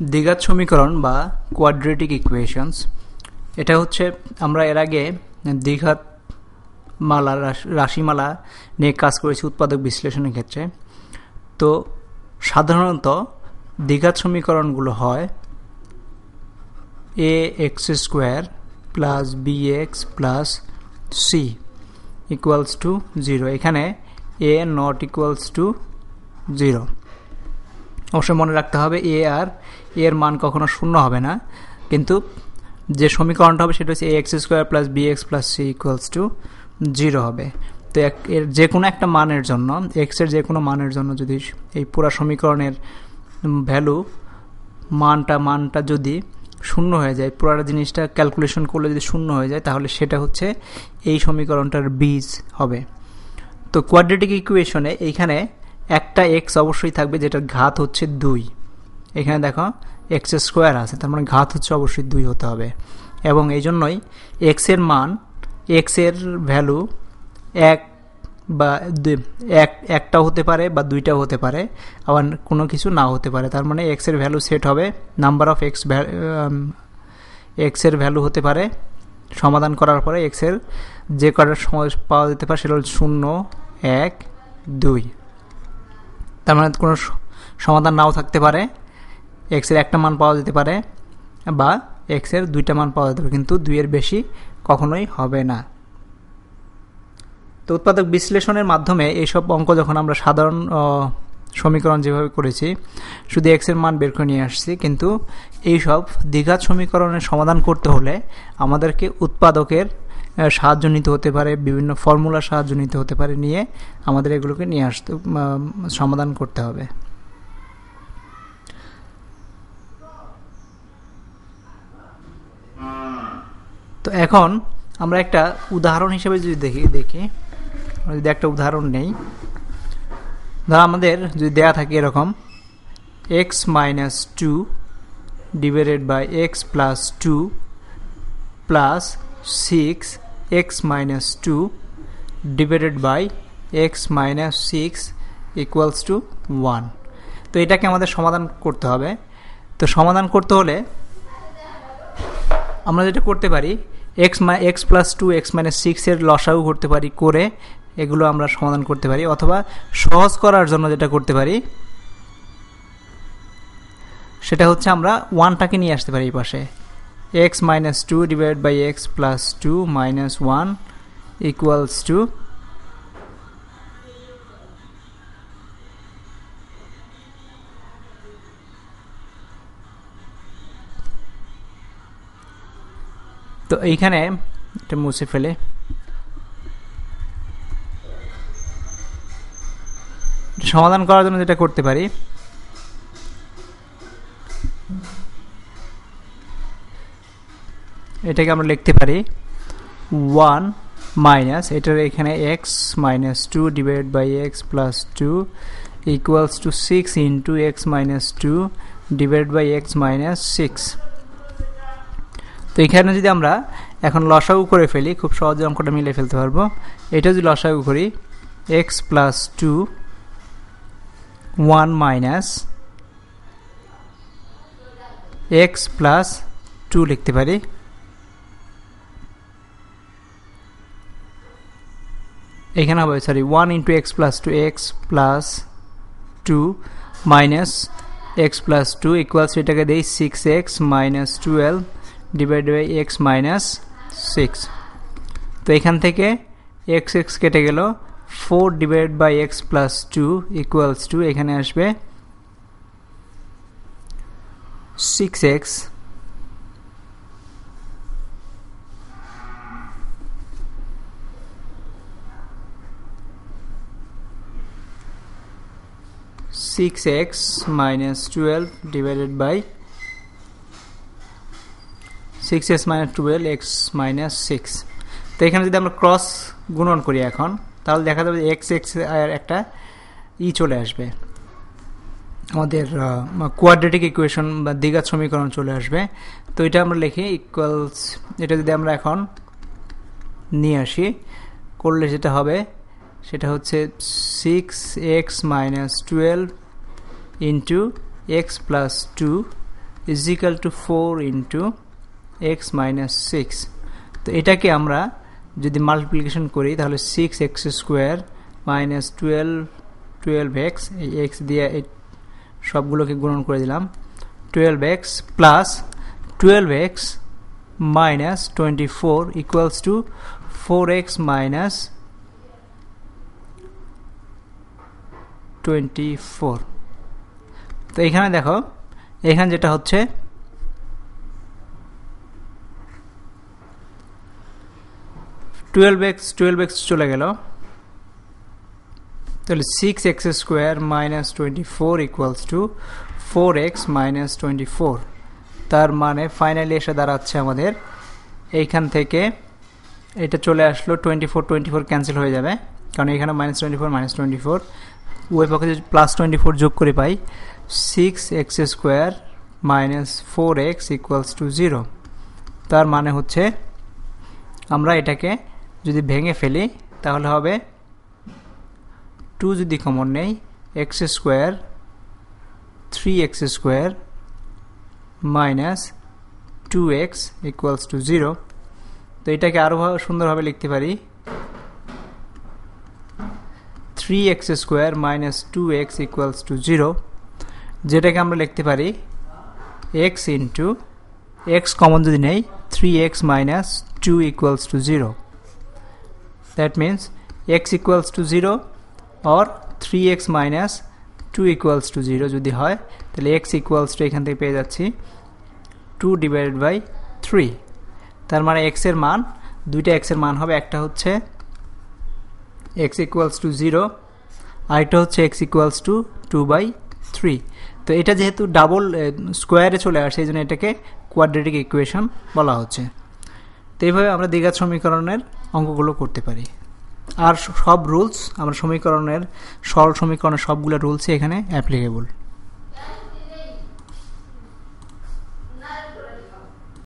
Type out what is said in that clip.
দ্বিঘাত সমীকরণ বা কোয়াড্রেটিক ইকুয়েশনস এটা হচ্ছে আমরা এর আগে দ্বিঘাত মালা রাশিমালা নিয়ে কাজ করেছি উৎপাদক বিশ্লেষণের ক্ষেত্রে। তো সাধারণত দ্বিঘাত সমীকরণগুলো হয় a x square plus b x plus c equals to zero এখানে a not equals to zero অবশ্যই মনে রাখতে হবে এ আর এর মান কখনো শূন্য হবে না। কিন্তু যে সমীকরণটা হবে সেটা হচ্ছে a x square plus b x plus c equals to zero হবে। তো এক এর যে কোনো একটা মানের জন্য এক্সের যে কোনো মানের জন্য যদি এই পুরা সমীকরণের ভ্যালু মানটা মানটা যদি শূন্য হয়ে যায়, পুরোটা জিনিসটা ক্যালকুলেশন করলে যদি শূন্য হয়ে যায়, তাহলে সেটা হচ্ছে এই সমীকরণটার বীজ হবে। তো কোয়াড্রেটিক ইকুয়েশনে এইখানে একটা এক্স অবশ্যই থাকবে যেটার ঘাত হচ্ছে দুই। এখানে দেখো এক্স স্কোয়ার আছে, তার মানে ঘাত হচ্ছে অবশ্যই দুই হতে হবে। এবং এই জন্যই এক্সের মান এক্সের ভ্যালু এক বা এক, একটাও হতে পারে বা দুইটাও হতে পারে, আবার কোনো কিছু না হতে পারে। তার মানে এক্সের ভ্যালু সেট হবে নাম্বার অফ এক্স এক্সের ভ্যালু হতে পারে। সমাধান করার পরে এক্সের যে কটার সময় পাওয়া যেতে পারে সেটা হল শূন্য, এক, দুই। তার মানে কোনো সমাধান নাও থাকতে পারে। এক্সের একটা মান পাওয়া যেতে পারে বা এক্সের দুইটা মান পাওয়া যেতে পারে, কিন্তু দুইয়ের বেশি কখনোই হবে না। তো উৎপাদক বিশ্লেষণের মাধ্যমে এইসব অঙ্ক যখন আমরা সাধারণ সমীকরণ যেভাবে করেছি, শুধু এক্সের মান বের করে নিয়ে আসছি, কিন্তু এইসব দ্বিঘাত সমীকরণের সমাধান করতে হলে আমাদেরকে উৎপাদকের সাহায্য নিতে হতে পারে, বিভিন্ন ফর্মুলার সাহায্য নিতে হতে পারে নিয়ে আমাদের এগুলোকে নিয়ে আসতে সমাধান করতে হবে। তো এখন আমরা একটা উদাহরণ হিসেবে যদি দেখি দেখি যদি একটা উদাহরণ নেই। ধর আমাদের যদি দেয়া থাকে এরকম x minus two divided by x plus two plus six x minus two divided by x minus six equals to one তো এটাকে আমাদের সমাধান করতে হবে। তো সমাধান করতে হলে আমরা যেটা করতে পারি x my x plus two x minus সিক্সের লসাও করতে পারি, করে এগুলো আমরা সমাধান করতে পারি। অথবা সহজ করার জন্য যেটা করতে পারি, সেটা হচ্ছে আমরা ওয়ানটাকে নিয়ে আসতে পারি এই পাশে। X minus two divide by x plus two minus one equals to তো এইখানে এটা মুছে ফেলে। সমাধান করার জন্য যেটা করতে পারি এটাকে আমরা লিখতে পারি ওয়ান মাইনাস এটার এখানে x minus two divide by x plus two equals to six into x minus two divide by x minus six তো এখানে যদি আমরা এখন লসাগু করে ফেলি, খুব সহজে অঙ্কটা মিলে ফেলতে পারব। এটা যদি লসাগু করি x plus two one minus x plus two লিখতে পারি। এখানে হবে sorry one into x plus two x plus two minus x plus two equals এটাকে দেই six x minus twelve divide by x minus six তো এখান থেকে x x কেটে গেল four divide by x plus two equals to এখানে আসবে six x six x minus twelve divided by six x minus twelve x minus six তো এখানে যদি আমরা ক্রস গুণন করি এখন, তাহলে দেখা যাবে এক্স এক্সের একটা ই চলে আসবে। আমাদের কোয়াড্রেটিক ইকুয়েশন বা দ্বিঘাত সমীকরণ চলে আসবে। তো এটা আমরা লিখি ইকুয়ালস এটা যদি আমরা এখন নিয়ে আসি, করলে যেটা হবে, সেটা হচ্ছে six x minus twelve into x plus two is equal to four into x minus six তো এটাকে আমরা যদি মাল্টিপ্লিকেশন করি, তাহলে six x square minus twelve twelve x এই এক্স দিয়ে এই সবগুলোকে গুণন করে দিলাম। Twelve x plus twelve x minus twenty four equals to four x minus twenty four তো এখানে দেখো, এখানে যেটা হচ্ছে টুয়েলভ এক্স টুয়েলভ এক্স চলে গেল। তাহলে six x square minus twenty four equals to four x minus twenty four তার মানে ফাইনালি এসে দাঁড়াচ্ছে আমাদের। এইখান থেকে এটা চলে আসলো twenty four twenty four cancel হয়ে যাবে। কারণ এখানে minus twenty four minus twenty four ওই পক্ষে প্লাস টোয়েন্টি ফোর যোগ করে পাই six x square minus four x equals to zero তার মানে হচ্ছে, আমরা এটাকে যদি ভেঙে ফেলি, তাহলে হবে টু যদি কমন নেই x square three x square minus two x equals to zero তো এটাকে আরও সুন্দরভাবে লিখতে পারি three x square minus two x equals to zero যেটাকে আমরা লিখতে পারি এক্স ইন্টু এক্স কমন যদি নেই three x minus two equals to zero that means x equals to zero or three x minus two equals to zero যদি হয়, তাহলে x equals two এখান থেকে পেয়ে যাচ্ছি টু ডিভাইডেড বাই থ্রি তার মানে এক্সের মান, দুইটা এক্সের মান হবে, একটা হচ্ছে এক্স ইকুয়ালস টু জিরো আরেকটা হচ্ছে x equals to two by three তো এটা যেহেতু ডাবল স্কোয়ারে চলে আসে, এই জন্য এটাকে কোয়াড্রেটিক ইকুয়েশন বলা হচ্ছে। তো এইভাবে আমরা দ্বিঘাত সমীকরণের অঙ্কগুলো করতে পারি। আর সব রুলস আমরা সমীকরণের সরল সমীকরণের সবগুলো রুলসই এখানে অ্যাপ্লিকেবল